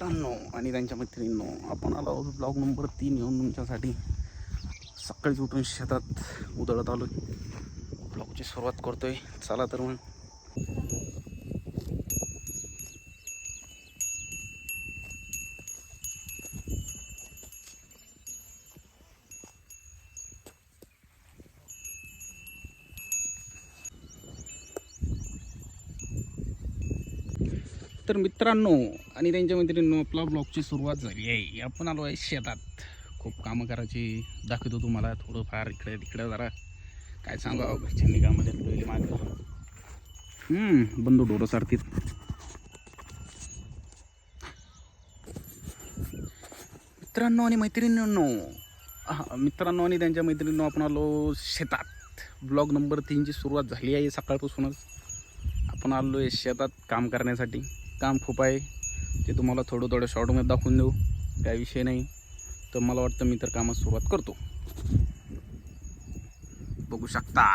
मित्रांनो आणि त्यांच्या मैत्रिणींनो आपण आलो आहोत ब्लॉग नंबर तीन येऊन तुमच्यासाठी. सकाळीच उठून शेतात उधळत आलो ब्लॉगची सुरुवात करतोय. चला तर मग. तर मित्रांनो आणि त्यांच्या मैत्रिणींनो आपला ब्लॉगची सुरुवात झाली आहे. आपण आलो आहे शेतात. खूप कामं करायची दाखवतो तुम्हाला थोडंफार इकडे तिकडे जरा. काय सांगा घरच्या निघामध्ये पहिले मागं. बंधू डोरं सारतीत मित्रांनो आणि मैत्रिणींनो हा मित्रांनो आणि त्यांच्या मैत्रिणींनो आपण आलो शेतात. ब्लॉग नंबर तीनची सुरुवात झाली आहे सकाळपासूनच. आपण आलो आहे शेतात काम करण्यासाठी. काम खूप आहे. ते तुम्हाला थोडं थोडं शॉर्टमध्ये दाखवून देऊ. काय विषय नाही. तर मला वाटतं मी तर कामात सुरुवात करतो. बघू शकता.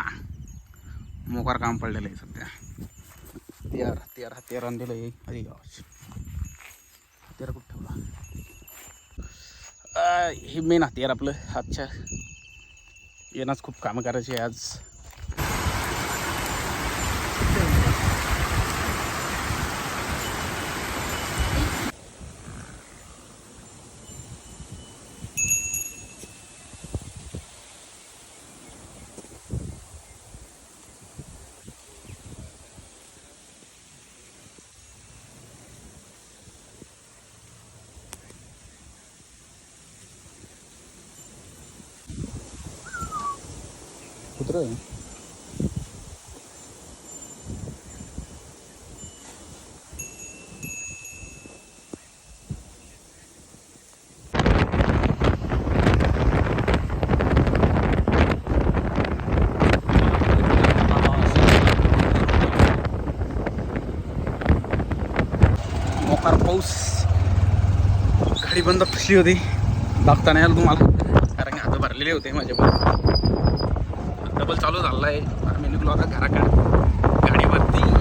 मोकार काम पडलेलं आहे सध्या. हत्यार हत्यार हत्यार आणलेलं आहे. अरे गावाच हत्यार कुठं ठेवला? हे मेन हत्यार आपलं. आजच्या येणारच खूप कामं करायची आहे आज. कुत्र आहे मोकार पाऊस गाडी बंद फसली होती दाखता नाही आलं तुम्हाला कारण की हात भरलेले होते माझे पण डबल चालू झाला आहे. मी निघलो आता घराकडे. गाडीवरती